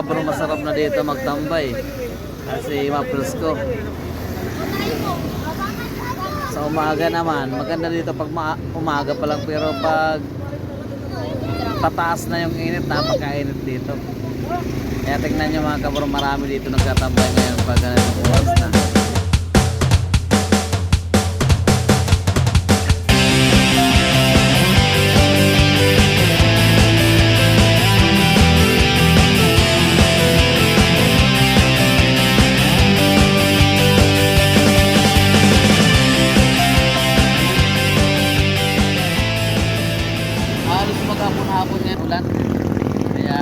na dito magtambay. Kasi mapresko. Sa umaga naman, maganda dito pag ma- umaga pa lang pero pag pataas na yung init, napakainit dito. Kaya tingnan nyo mga kabro, marami dito nagtatambay ngayon pag ganitong na. Halos maghapon-hapon ngayon ulan. Kaya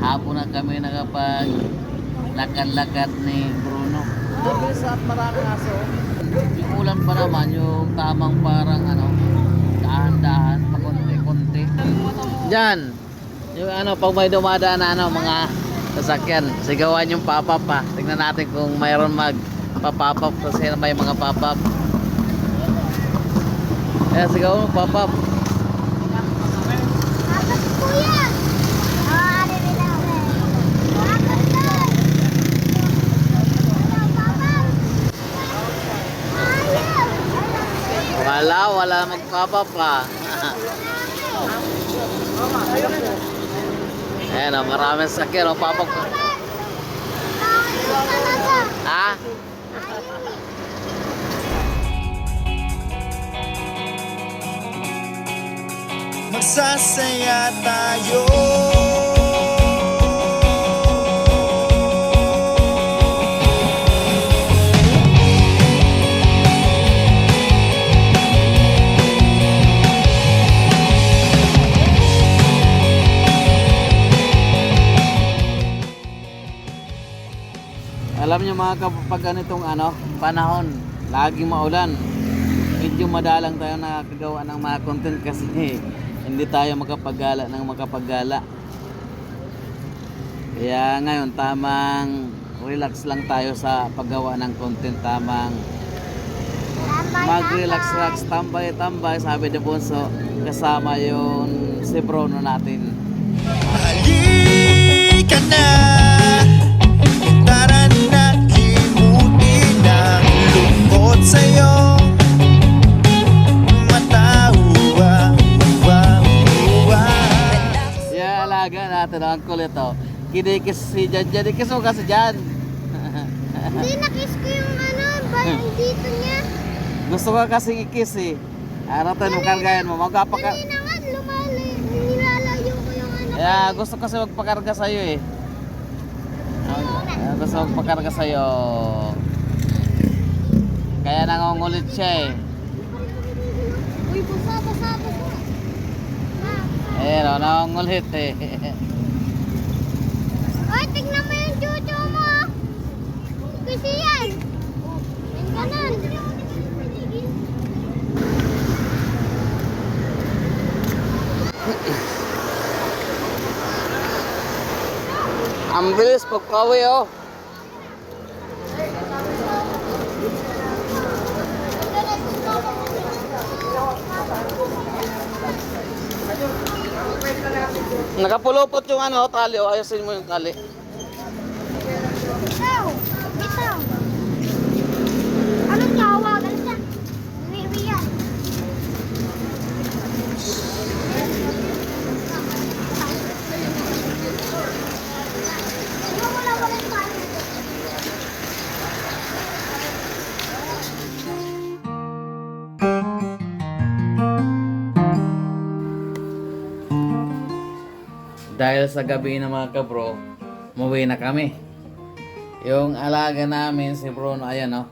hapon na kami nakapag lakad-lakad ni Bruno. Mabilis at maraming aso. Yung ulan pa naman, yung tamang parang ano, dahan-dahan, pakunti-kunti. Diyan, yung ano, pag may dumadaan na ano, mga sasakyan, sigawan yung pop-up pa. Tingnan natin kung mayroon mag pa-pop-up kasi may mga pop-up. Kaya sigaw mo, Wala, wala magpapa pa. Ayan o, maraming sakyan o, papak. Ayaw talaga. Ha? Magsasaya tayo Alam niyo mga kapag ganitong ano, panahon, laging maulan. Medyo madalang tayo nakakagawa ng mga content kasi hindi tayo makapagala ng makapagala. Kaya ngayon tamang relax lang tayo sa paggawa ng content tamang mag-relax-relax, tambay-tambay, sabi ni Bonso, kasama yung si Bruno natin. Halika na kulit oh. Kinikis si Jan Jan. Ikis mo kasi Jan. Hindi nakiss ko yung ano, parang dito niya. Gusto ko kasi ikis eh. Tayo nung kargayan mo? Magpapaka... Hindi na nga, lumali. Nilalayo ko yung ano. Yeah, gusto kasi magpakarga sa'yo eh. Ah, gusto magpakarga sa'yo. Kaya nangungulit siya eh. Uy, basa, basa. Ma, Ayan o, nangungulit eh. Oy, tignan mo yung chucho mo. Kasi yan. Yan ganun. Ang bilis pagpawi oh. Nakapulupot yung ano, tali oh. Ayusin mo yung tali. Dahil sa gabi na mga kabro, muwi na kami. Yung alaga namin si Bruno, ayan oh.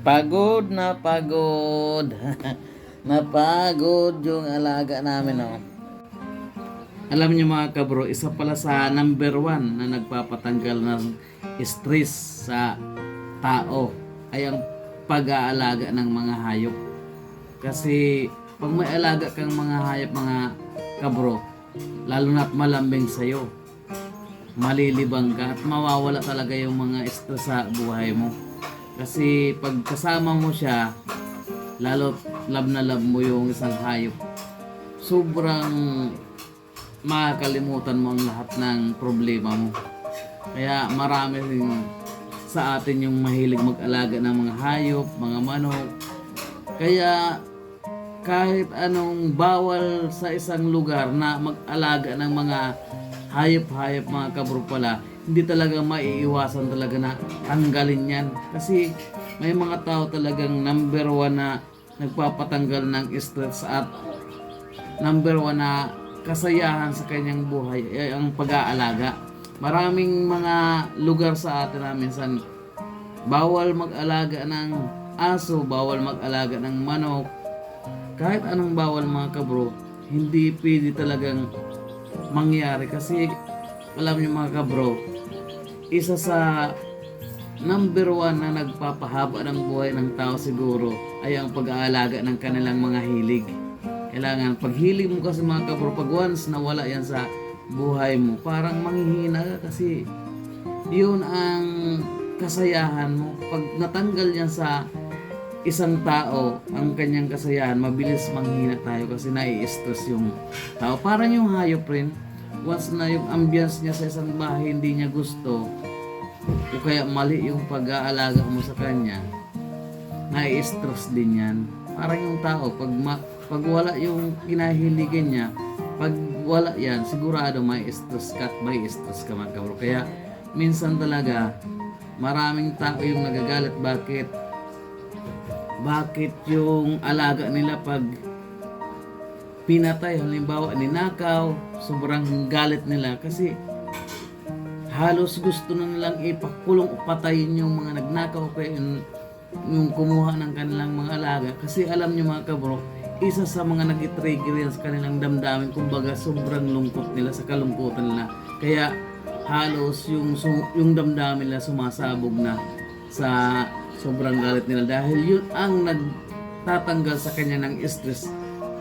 Pagod na pagod. Napagod yung alaga namin oh. Alam niyo mga kabro, isa pala sa number one na nagpapatanggal ng stress sa tao ay ang pag-aalaga ng mga hayop. Kasi pag may alaga kang mga hayop, mga kabro, lalo na't malambing sa'yo, malilibang ka at mawawala talaga yung mga stress sa buhay mo. Kasi pag kasama mo siya, lalo love na love mo yung isang hayop. Sobrang makakalimutan mo ang lahat ng problema mo. Kaya marami sa atin yung mahilig mag-alaga ng mga hayop, mga manok. Kaya kahit anong bawal sa isang lugar na mag-alaga ng mga hayop-hayop mga kabro pala, hindi talaga maiiwasan talaga na tanggalin yan. Kasi may mga tao talagang number one na nagpapatanggal ng stress at number one na kasayahan sa kanyang buhay ay ang pag-aalaga. Maraming mga lugar sa atin na minsan bawal mag-alaga ng aso, bawal mag-alaga ng manok, kahit anong bawal mga kabro, hindi pwede talagang mangyari kasi alam niyo mga kabro, isa sa number one na nagpapahaba ng buhay ng tao siguro ay ang pag-aalaga ng kanilang mga hilig. Kailangan, pag hilig mo kasi mga kabro, pag once nawala yan sa buhay mo, parang manghihina ka kasi yun ang kasayahan mo. Pag natanggal yan sa isang tao, ang kanyang kasayahan, mabilis manghina tayo kasi nai-stress yung tao. Parang yung hayop rin, once na yung ambience niya sa isang bahay hindi niya gusto, o kaya mali yung pag-aalaga mo sa kanya, nai-stress din yan. Parang yung tao, pag, ma- pag wala yung kinahiligan niya, pag wala yan, sigurado may stress ka at may stress ka mga kabro. Kaya minsan talaga, maraming tao yung nagagalit. Bakit? Bakit yung alaga nila pag pinatay, halimbawa ninakaw, sobrang galit nila kasi halos gusto na nilang ipakulong o patayin yung mga nagnakaw kaya yung, yung kumuha ng kanilang mga alaga. Kasi alam niyo mga kabro isa sa mga nag-trigger yan sa kanilang damdamin kumbaga sobrang lungkot nila sa kalungkutan nila. Kaya halos yung yung damdamin nila sumasabog na sa sobrang galit nila dahil yun ang nagtatanggal sa kanya ng stress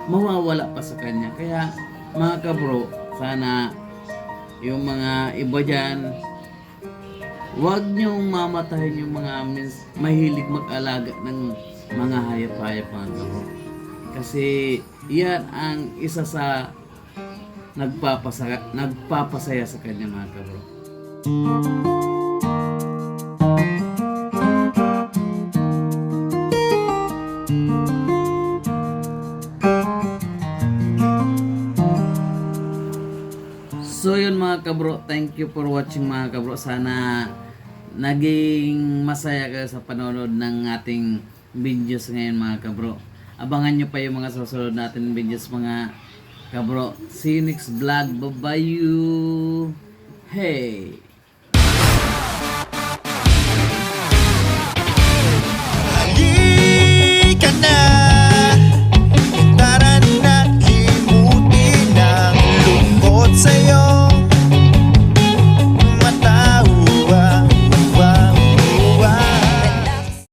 mawawala pa sa kanya kaya mga kabro sana yung mga iba dyan, huwag niyong mamatahin yung mga mins- mahilig mag-alaga ng mga hayop-hayop mga kabro. Kasi yan ang isa sa nagpapasaya, nagpapasaya sa kanya mga kabro. So thank you for watching mga kabro. Sana naging masaya kayo sa panonood ng ating videos ngayon mga kabro. Abangan nyo pa yung mga susunod natin videos mga kabro. See you next vlog. Bye-bye you. Hey!